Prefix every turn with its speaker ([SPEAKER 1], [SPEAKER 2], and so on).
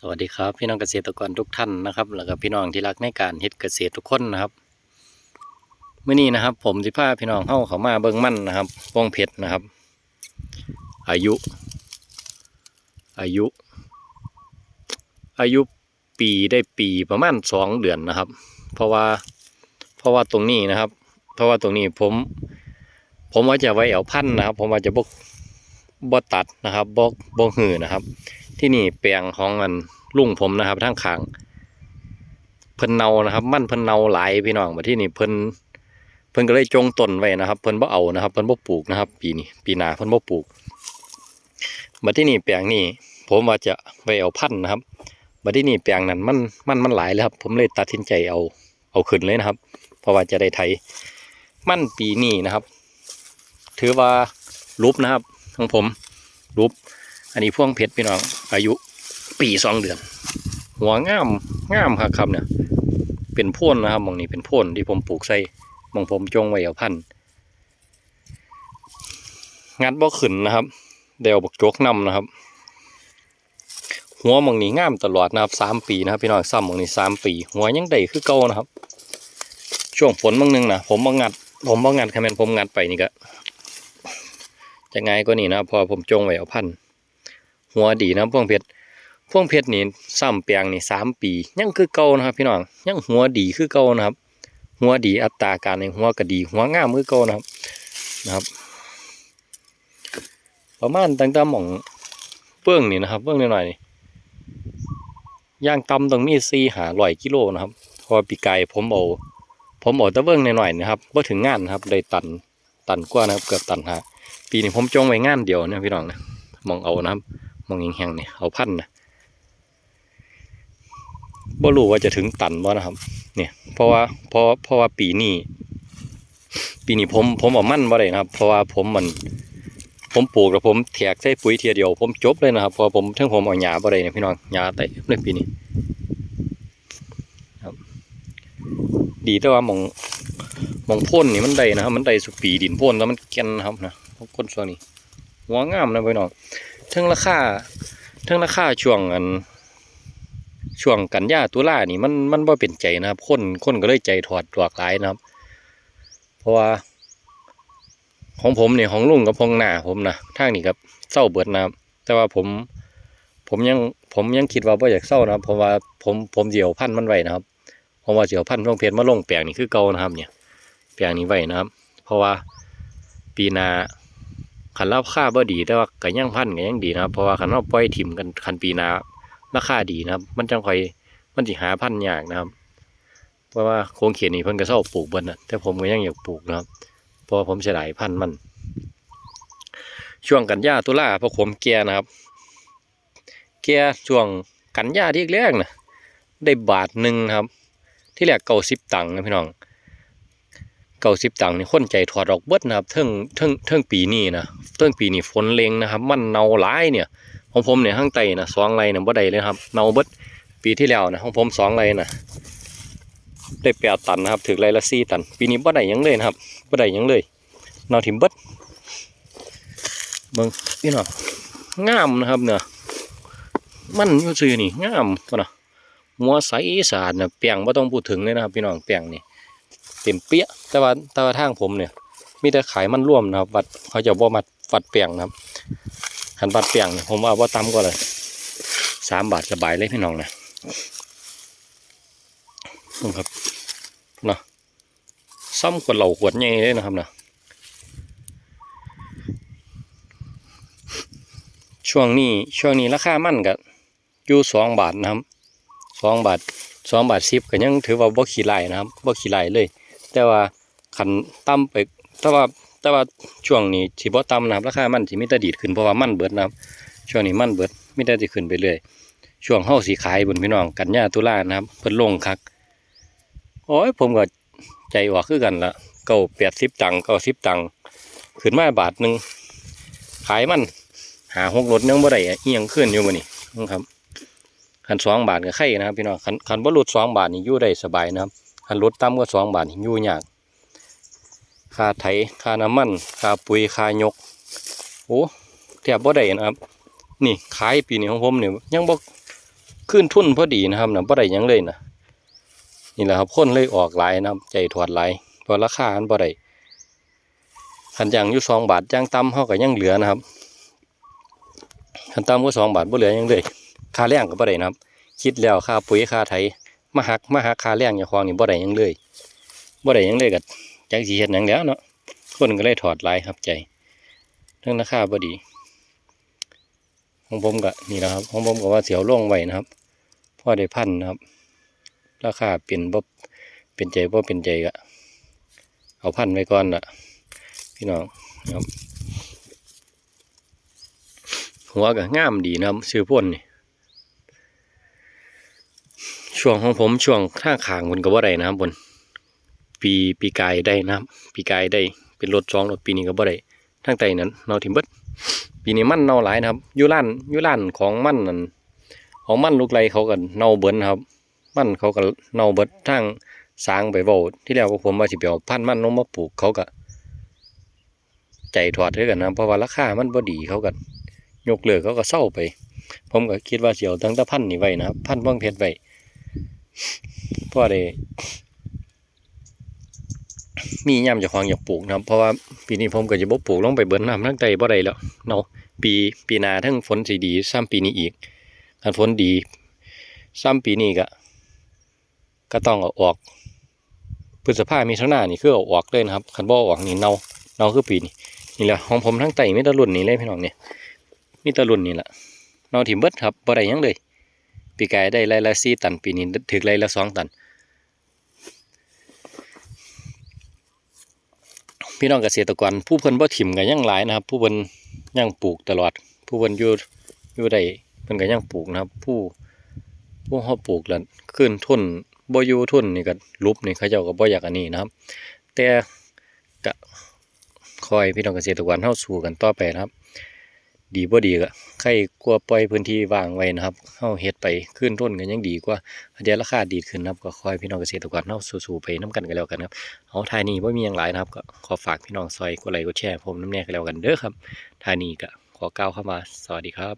[SPEAKER 1] สวัสดีครับพี่น้องเกษตรกรทุกท่านนะครับ แล้วก็พี่น้องที่รักในการเฮ็ดเกษตรทุกคนนะครับเมื่อนี้นะครับ ผมสิพาพี่น้องเข้าเขามาเบิ่งมั่นนะครับวงเพชรนะครับ อายุ อายุ อายุปีได้ปีประมาณสองเดือนนะครับ เพราะว่าเพราะว่าตรงนี้นะครับ เพราะว่าตรงนี้ผม ผมว่าจะไว้เอาพันธุ์นะครับ ผมว่าจะบกบ่ตัดนะครับบกบ่หือนะครับ ที่นี่แปลงของมันลุงผมนะครับทั้งขางเพิ่นเนานะครับ มันเพิ่นเนาหลายพี่น้องมาที่นี่เพิ่นเพิ่นก็เลยจงต้นไว้นะครับเพิ่นบ่เอานะครับเพิ่นบ่ปลูกนะครับ ปีนี้ปีหน้าเพิ่นบ่ปลูกมาที่นี่แปลงนี้ผมว่าจะไว้เอาพันธุ์นะครับมาที่นี่แปลงนั้นมันมันมันหลายแล้วครับ ผมเลยตัดสินใจเอาเอาขึ้นเลยนะครับ เพราะว่าจะได้ไถมันปีนี้นะครับ ถือว่ารูปนะครับของผมรูป อันนี้พ่วงเพชรพี่น้อง อายุปีสองเดือน หัวงามงามครับครับเนี่ย เป็นพ่นนะครับมองนี้เป็นพ่นที่ผมปลูกใส่มองผมจงไว้เอาพันธ์งัดบ่ขึ้นนะครับเดวบกโจกนำนะครับ หัวมองนี้งามตลอดนะครับสามปีนะครับพี่น้องซ้ำมองนี้สามปี หัวยังได้คือเก่านะครับ ช่วงฝนบางนึงนะผมบ่งัด ผมบ่งัดคะแนนผมงัดไปนี่ก็จะไงก็นี่นะพอผมจงไว้เอาพันธุ์ หัวดีนะพวงเพชรพวงเพชรนี่ซ้ำแปลงนี่สามปี ยังคือเก่านะครับ พี่น้องยังหัวดีคือเก่านะครับ หัวดีอัตราการในหัวก็ดี หัวงามคือเก่านะครับนะครับ ประมาณตั้งแต่หม่องเบื้องนี่นะครับเบื้องหน่อยๆนี่ย่างต่ำต้องมีสี่หาร้อยกิโลนะครับ พอปีไกายผมเอาผมเอาต่เบื้องหน่อยๆนะครับว่าถึงงานนะครับได้ตันตันกว่านะครับเกือบตันหาปีนี้ผมจงไว้งานเดียวเนะพี่น้องนะมองเอานะครับ มองแห้งๆเนี่ยเอาพันนะบ่รู้ว่าจะถึงตันบ่นะครับ เนี่ยเพราะว่าเพราะเพราะว่าปีนี้ปีนี้ผมผมเอามั่นบ่ได้นะครับ เพราะว่าผมมัน ผมปลูกแล้วผมแถกใส่ปุ๋ยเทียเดียว ผมจบเลยนะครับเพราะผมทั้งผมเอาหญ้าบ่ได้เนี่ยพี่น้องหญ้าเตะเลยปีนี้ครับ ดีแต่ว่ามองมองพ่นนี่มันได้นะครับ มันได้สุปีดินพ่นแล้วมันแก่นนะครับนะคนส่วนนี้หัวงามนะพี่น้อง ทั้งราคาทั้งราคาช่วงอันช่วงกันยาตุลานี่มันมันบ่เป็นใจนะครับคนคนก็เลยใจถอดตัวหลายนะครับ เพราะว่าของผมเนี่ยของลุงกับของหน้าผมนะทางนี้ครับเศร้าเบิดนะครับ แต่ว่าผมผมยังผมยังคิดว่าบ่อยากเศร้านะครับเพราะว่าผมผมเดี่ยวพันธ์มันไว้นะครับผมว่าเดี่ยวพันธุ์ลงเพชรมาลงแปลงนี่คือเก่านะครับ เนี่ย แปลงนี้ไว้นะครับ เพราะว่าปีหนา ขันราคาบ่ดีแต่ว่าก็ยังพันก็ยังดีนะครับ เพราะว่าขันเราปล่อยถิ่มกันขันปีนาราคาดีนะครับ มันจังคอยมันสิหาพันยากนะครับ เพราะว่าโครงเขียนนี่เพิ่นก็เศร้าปลูกเบิ่นนะแต่ผมก็ยังอยากปลูกนะครับเพราะผมเสียดายพันมัน ช่วงกันยาตุลาเพราะผมแก่นะครับ แก่ช่วงกันยาที่แรกนะได้บาทหนึ่งครับ ที่แรกเก้าสิบตังค์นะพี่น้อง เก้าสิบตังค์นี่คนใจถอดออกเบิดนะครับเทิงเทิงเทิงปีนี้นะเทิงปีนี้ฝนเลงนะครับ มันเนาหลายเนี่ยของผมเนี่ยข้างใต้นะสองไรเนี่ยบ่ได้เลยครับเนาเบิดปีที่แล้วนะของผมสองไรนะได้แปดตันนะครับถึงไรละสี่ตัน ปีนี้บ่ได้ยังเลยนะครับบ่ได้ยังเลยเนาถิ่มเบิดเบิ่งพี่น้องามนะครับเนี่ยมันอยู่ซื่อนี่งามปะนะหัวใสสะอาดนะแป้งบ่ต้องพูดถึงเลยนะครับพี่น้องแป้งนี่ เต็มเปี้ยแต่ว่าแต่ว่าทางผมเนี่ย มีแต่ขายมันร่วมนะครับวัดเขาจะบ่มาวัดเปียงนะครับขันวัดเปียงเนี่ยผมว่าว่าต่ำกว่าเลยสามบาทสบายเลยพี่น้องนะนี่ครับเนาะซ่อมขวดเหล่าขวดใหญ่เลยนะครับนะช่วงนี้ช่วงนี้ราคามันก็อยู่สองบาทนะครับสองบาทสองบาทสิบก็ยังถือว่าบ่ขี้ไหลนะครับบ่ขี้ไหลเลย แต่ว่าขันต่ำไปแต่ว่าแต่ว่าช่วงนี้สิบ่ต่ำนะครับราคามันสิมีแต่ดีดขึ้นเพราะว่ามันเบิดนะครับ ช่วงนี้มันเบิดมีแต่สิขึ้นไปเรื่อยช่วงเฮาสิขายบนพี่น้องกันยาตุลานะครับ เพิ่นลงคักโอ้ยผมก็ใจออกคือกันละเก้าแปดสิบตังค์เก้าสิบตังค์ขึ้นมาบาทหนึ่งขายมันหาหกรถยังบ่ได้อะเอียงขึ้นอยู่มื้อนี้นะครับคันสองบาทก็ไข่นะครับพี่น้องคันคันบ่หลุดสองบาทนี่อยู่ได้สบายนะครับ คันลดต่ำกว่าสองบาทอยู่ยากค่าไถค่าน้ำมันค่าปุ๋ยค่ายก โอ้แทบบ่ได้นะครับ นี่ขายปีนี้ของผมเนี่ยยังบ่ขึ้นทุนพอดีนะครับนะบ่ได้ยังเลยนะนี่แหละครับคนเลยออกหลายนะใจถอดหลายเพราะราคามันบ่ได้คันย่างอยู่สองบาทย่างต่ำเฮาก็ยังเหลือนะครับคันต่ำก็สองบาทบ่เหลือยังเลยค่าแรงก็บ่ได้นะครับ คิดแล้วค่าปุ๋ยค่าไถ มาหักมาหักคาแรงอย่างของนี่บ่ได้ยังเลยบ่ได้ยังเลยก็จักสิเฮ็ดหยังแล้วเนาะคนก็เลยถอดลายครับใจเรื่องราคาบ่ดี ของผมก็นี่นะครับ ของผมก็ว่าเสียวล่งไว้นะครับพ่อได้พันนะครับ ราคาเปลี่ยนบ่เป็นใจบ่เป็นใจก็เอาพันไว้ก่อนละพี่น้องนะครับหัวก็งามดีนะครับซื้อพ่นนี่ ช่วงของผมช่วงข้างขางบนก็บ่ได้นะครับบน ปีปีกายได้นะครับ ปีกายได้เป็นรถสองรถปีนี้ก็บ่ได้ทั้งไตนั้นเนาทิมเบิดปีนี้มั่นเนาหลายนะครับยุร้านยุร้านของมันนั่นของมั่นลูกไรเขาก็เนาเบิ้นครับมั่นเขาก็เนาเบิดทั้งสร้างไปเว้าที่แล้วก็ผมว่าสิไปเอาพันมันลงมาปลูกเขาก็ใจถอดด้วยกันนะเพราะว่าราคามันบ่ดีเขาก็ยกเลิกเขาก็เศร้าไป ผมก็คิดว่าสิเอาตั้งแต่พันนี่ไว้นะพันธุ์บ้างเพชรไว้ พราะได้มีย่ำจ้าของอยากปลูกนะครับ เพราะว่าปีนี้ผมก็จะบ่ปลูกลงไปเบิ้น้ำทั้งใจบ่ได้แล้วเนาะปีปีนาทั้งฝนสีดีซ้ำปีนี้อีกคันฝนดีซ้ำปีนี้ก็ก็ต้องเอาออกพฤษภามีเท่าหน้านี่คือเอาออกเลยนะครับคันบ่อออกนี่เนาเนาคือปีนี้นี่แหละของผมทั้งไตมีตะรุ่นนี้เลยพี่น้องเนี่ยมีตะรุ่นนี่แหละเนาถิ่มเบิดครับบ่ได้ยังเลย ปีกายได้ไรละสี่ตัน ปีนี้ถึกไรละสองตัน พี่น้องเกษตรกรผู้เพิ่นบ่ถิ่มกันยังหลายนะครับ ผู้เพิ่นยังปลูกตลอด ผู้เพิ่นอยู่อยู่ได้เพิ่นก็ยังปลูกนะครับ ผู้ผู้เฮาปลูกแล้วขึ้นทุนบ่อยู่ทุนนี่ก็ลุบนี่เขาเจ้าก็บ่อยากอันนี้นะครับ แต่ก็คอยพี่น้องเกษตรกรเฮาสู้กันต่อไปนะครับ ดีบ่ดีก็ใครกลัวปล่อยพื้นที่ว่างไว้นะครับเข้าเฮ็ดไปขึ้นทุนกันยังดีกว่าเดี๋ยวราคาดีขึ้นนะครับก็คอยพี่น้องเกษตรกรเฮาสู้ๆไปน้ำกันกันแล้วกันครับเอาทายนี้ว่ามีอย่างไรนะครับก็ขอฝากพี่น้องซอยกดไลค์กดแชร์ผมน้ำแน่กันแล้วกันเด้อครับทายนี้ก็ขอก้าวเข้ามาสวัสดีครับ